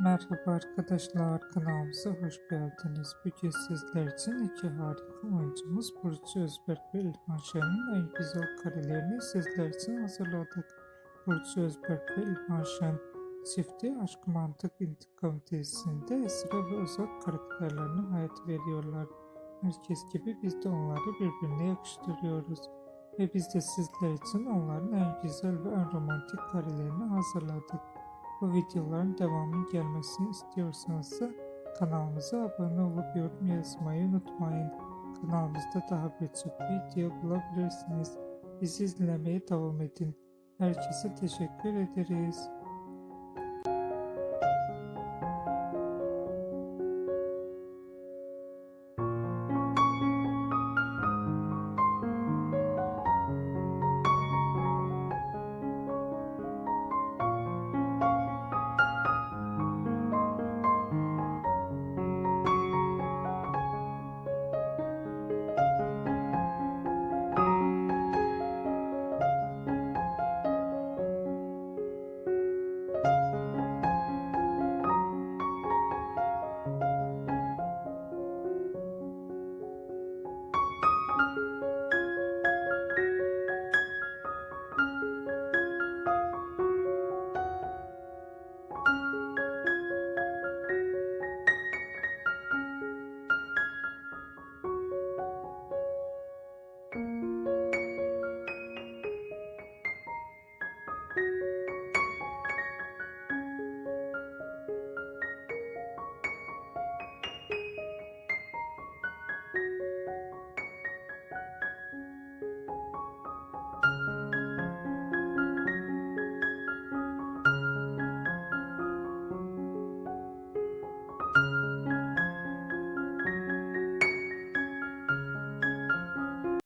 Merhaba arkadaşlar kanalımıza hoş geldiniz. Bugün sizler için iki harika oyuncumuz Burcu Özberk ve İlhan Şen'in en güzel karelerini sizler için hazırladık. Burcu Özberk ve İlhan Şen çifti Aşk Mantık İntikam dizisinde Esra ve Ozak karakterlerine hayat veriyorlar. Herkes gibi biz de onları birbirine yakıştırıyoruz. Ve biz de sizler için onların en güzel ve en romantik karelerini hazırladık. Bu videoların devamının gelmesini istiyorsanız da kanalımıza abone olup yorum yazmayı unutmayın. Kanalımızda daha birçok video bulabilirsiniz. Bizi izlemeye devam edin. Herkese teşekkür ederiz.